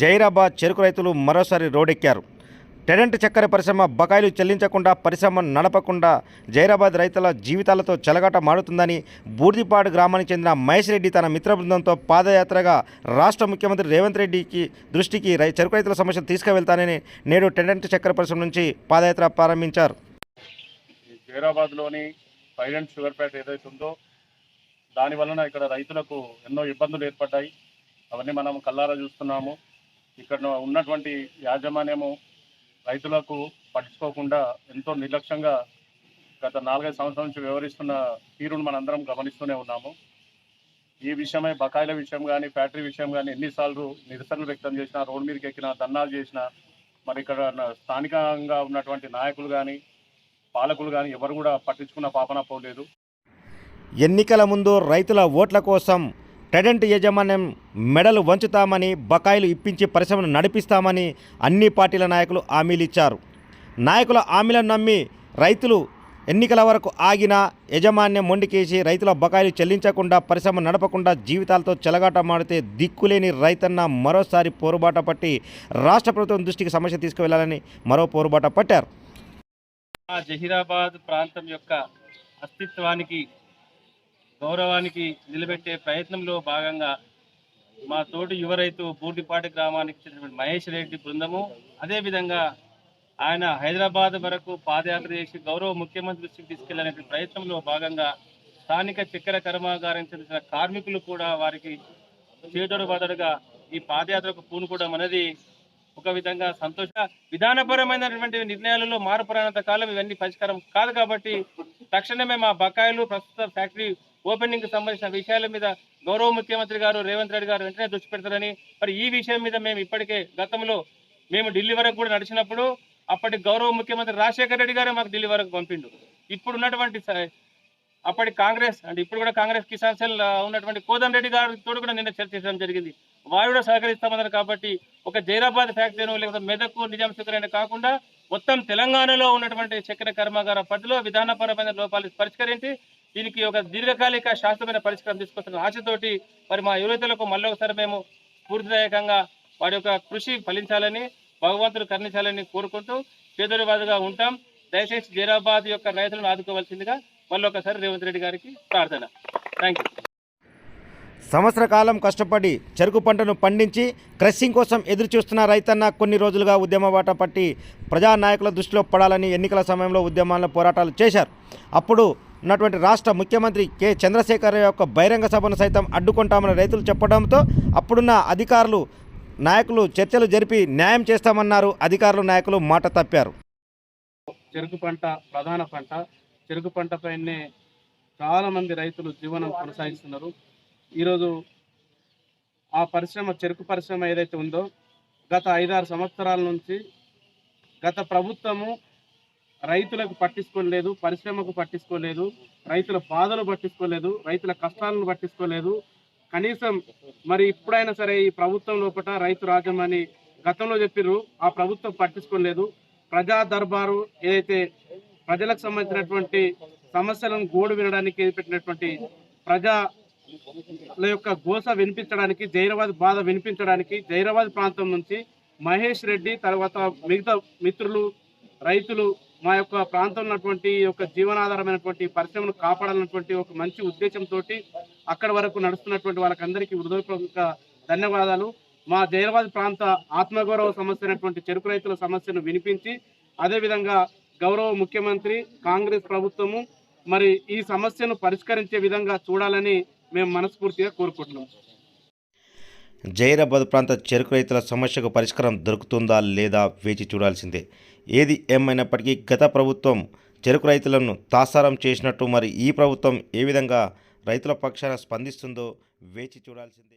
జైరాబాద్ చెరుకు రైతులు మరోసారి రోడెక్కారు. టెడెంట్ చక్కెర పరిశ్రమ బకాయిలు చెల్లించకుండా పరిశ్రమ నడపకుండా జైరాబాద్ రైతుల జీవితాలతో చెలగాట మాడుతుందని బూర్దిపాడు గ్రామానికి చెందిన మహేష్ రెడ్డి తన మిత్ర బృందంతో పాదయాత్రగా రాష్ట్ర ముఖ్యమంత్రి రేవంత్ రెడ్డికి దృష్టికి రై చెరుకు రైతుల సమస్యలు తీసుకువెళ్తానని నేడు టెడెంట్ చక్కెర పరిశ్రమ నుంచి పాదయాత్ర ప్రారంభించారు. జైరాబాద్లోని సైలెంట్ షుగర్ ఫ్యాక్టరీ ఏదైతే ఉందో దాని వలన ఇక్కడ రైతులకు ఎన్నో ఇబ్బందులు ఏర్పడ్డాయి. అవన్నీ మనం కల్లారా చూస్తున్నాము. ఇక్కడ ఉన్నటువంటి యాజమాన్యము రైతులకు పట్టించుకోకుండా ఎంతో నిర్లక్ష్యంగా గత నాలుగైదు సంవత్సరాల నుంచి వ్యవహరిస్తున్న తీరును మనందరం గమనిస్తూనే ఉన్నాము. ఈ విషయమై బకాయిల విషయం కానీ ఫ్యాక్టరీ విషయం కానీ ఎన్నిసార్లు నిరసనలు వ్యక్తం చేసినా రోడ్డు మీదకి ఎక్కినా ధర్నాలు చేసినా మరి ఇక్కడ స్థానికంగా ఉన్నటువంటి నాయకులు కానీ పాలకులు కానీ ఎవరు కూడా పట్టించుకున్న పాపన పోలేదు. ఎన్నికల ముందు రైతుల ఓట్ల కోసం టెడెంట్ యాజమాన్యం మెడలు వంచుతామని బకాయిలు ఇప్పించి పరిశ్రమను నడిపిస్తామని అన్ని పార్టీల నాయకులు హామీలు ఇచ్చారు. నాయకుల హామీలను నమ్మి రైతులు ఎన్నికల వరకు ఆగిన యజమాన్యం మొండికేసి రైతుల బకాయిలు చెల్లించకుండా పరిశ్రమ నడపకుండా జీవితాలతో చెలగాట మాడితే దిక్కులేని రైతన్న మరోసారి పోరుబాట పట్టి రాష్ట్ర ప్రభుత్వం దృష్టికి సమస్య తీసుకువెళ్ళాలని మరో పోరుబాట పట్టారు. జహీరాబాద్ ప్రాంతం యొక్క అస్తిత్వానికి గౌరవానికి నిలబెట్టే ప్రయత్నంలో భాగంగా మా తోటి యువ రైతు బూర్డిపాటి గ్రామానికి చెందినటువంటి మహేష్ రెడ్డి బృందము అదేవిధంగా ఆయన హైదరాబాద్ వరకు పాదయాత్ర చేసి గౌరవ ముఖ్యమంత్రి దృష్టికి తీసుకెళ్ళనే ప్రయత్నంలో భాగంగా స్థానిక చక్కెర కర్మాగారం చెందిన కార్మికులు కూడా వారికి చేదోడు బదడుగా ఈ పాదయాత్రకు పూనుకోవడం అనేది ఒక విధంగా సంతోష విధానపరమైనటువంటి నిర్ణయాలలో మారుపురానంత కాలం ఇవన్నీ పరిష్కారం కాదు కాబట్టి తక్షణమే మా బకాయిలు ప్రస్తుత ఫ్యాక్టరీ ఓపెనింగ్కి సంబంధించిన విషయాల మీద గౌరవ ముఖ్యమంత్రి గారు రేవంత్ రెడ్డి గారు వెంటనే దృష్టి పెడతారని మరి ఈ విషయం మీద మేము ఇప్పటికే గతంలో మేము ఢిల్లీ వరకు కూడా నడిచినప్పుడు అప్పటి గౌరవ ముఖ్యమంత్రి రాజశేఖర రెడ్డి గారే మాకు ఢిల్లీ వరకు పంపిండు. ఇప్పుడు ఉన్నటువంటి అప్పటి కాంగ్రెస్ అంటే ఇప్పుడు కూడా కాంగ్రెస్ కిసాన్ సెల్ ఉన్నటువంటి కోదం రెడ్డి గారితో కూడా నిన్న చర్చించడం జరిగింది. వారు కూడా సహకరిస్తామన్నారు కాబట్టి ఒక జైరాబాద్ ఫ్యాక్టరీను లేకపోతే మెదక్ నిజాం సుకరైన కాకుండా మొత్తం తెలంగాణలో ఉన్నటువంటి చక్కెర కర్మాగార పరిధిలో విధానపరమైన లోపాలు పరిష్కరించి దీనికి ఒక దీర్ఘకాలిక శాస్త్రమైన పరిష్కారం తీసుకొస్తున్న ఆశతోటి మరి మా యువతలకు మళ్ళీ ఒకసారి మేము స్ఫూర్తిదాయకంగా వారి యొక్క కృషి ఫలించాలని భగవంతుడు కర్ణించాలని కోరుకుంటూ పేదరివాదుగా ఉంటాం. దయచేసి జీరాబాద్ యొక్క రైతులను ఆదుకోవాల్సిందిగా మళ్ళీ ఒకసారి రేవంత్ రెడ్డి గారికి ప్రార్థన. థ్యాంక్ యూ సంవత్సర కాలం కష్టపడి చెరుకు పంటను పండించి క్రషింగ్ కోసం ఎదురుచూస్తున్న రైతన్న కొన్ని రోజులుగా ఉద్యమ బాట పట్టి ప్రజానాయకుల దృష్టిలో పడాలని ఎన్నికల సమయంలో ఉద్యమాలను పోరాటాలు చేశారు. అప్పుడు ఉన్నటువంటి రాష్ట్ర ముఖ్యమంత్రి కె. చంద్రశేఖర్ యొక్క బహిరంగ సభను సైతం అడ్డుకుంటామని రైతులు చెప్పడంతో అప్పుడున్న అధికారులు నాయకులు చర్చలు జరిపి న్యాయం చేస్తామన్నారు. అధికారులు నాయకులు మాట తప్పారు. చెరుకు పంట ప్రధాన పంట. చెరుకు పంటపైనే చాలామంది మంది రైతులు జీవనం కొనసాగిస్తున్నారు. ఈరోజు ఆ పరిశ్రమ చెరుకు పరిశ్రమ ఏదైతే ఉందో గత ఐదారు సంవత్సరాల నుంచి గత ప్రభుత్వము రైతులకు పట్టించుకోలేదు పరిశ్రమకు పట్టించుకోలేదు రైతుల బాధలు పట్టించుకోలేదు రైతుల కష్టాలను పట్టించుకోలేదు. కనీసం మరి ఇప్పుడైనా సరే ఈ ప్రభుత్వం లోపల రైతు రాజ్యం అని గతంలో చెప్పిర్రు ఆ ప్రభుత్వం పట్టించుకోలేదు. ప్రజా దర్బారు ఏదైతే ప్రజలకు సంబంధించినటువంటి సమస్యలను గోడు వినడానికి పెట్టినటువంటి ప్రజా యొక్క గోస వినిపించడానికి జైరాబాద్ బాధ వినిపించడానికి జైరాబాద్ ప్రాంతం నుంచి మహేష్ రెడ్డి తర్వాత మిగతా మిత్రులు రైతులు మా యొక్క ప్రాంతంలో ఉన్నటువంటి యొక్క జీవనాధారమైనటువంటి పరిశ్రమను కాపాడాలన్నటువంటి ఒక మంచి ఉద్దేశంతో అక్కడ వరకు నడుస్తున్నటువంటి వాళ్ళకందరికీ హృదయపూర్వక ధన్యవాదాలు. మా జైరాబాద్ ప్రాంత ఆత్మగౌరవ సమస్య అయినటువంటి చెరుకు రైతుల సమస్యను వినిపించి అదేవిధంగా గౌరవ ముఖ్యమంత్రి కాంగ్రెస్ ప్రభుత్వము మరి ఈ సమస్యను పరిష్కరించే విధంగా చూడాలని మేము మనస్ఫూర్తిగా కోరుకుంటున్నాం. జైరాబాద్ ప్రాంత చెరుకు రైతుల సమస్యకు పరిష్కారం దొరుకుతుందా లేదా వేచి చూడాల్సిందే. ఏది ఏమైనప్పటికీ గత ప్రభుత్వం చెరుకు రైతులను తాసారం చేసినట్టు మరి ఈ ప్రభుత్వం ఏ విధంగా రైతుల పక్షాన స్పందిస్తుందో వేచి చూడాల్సిందే.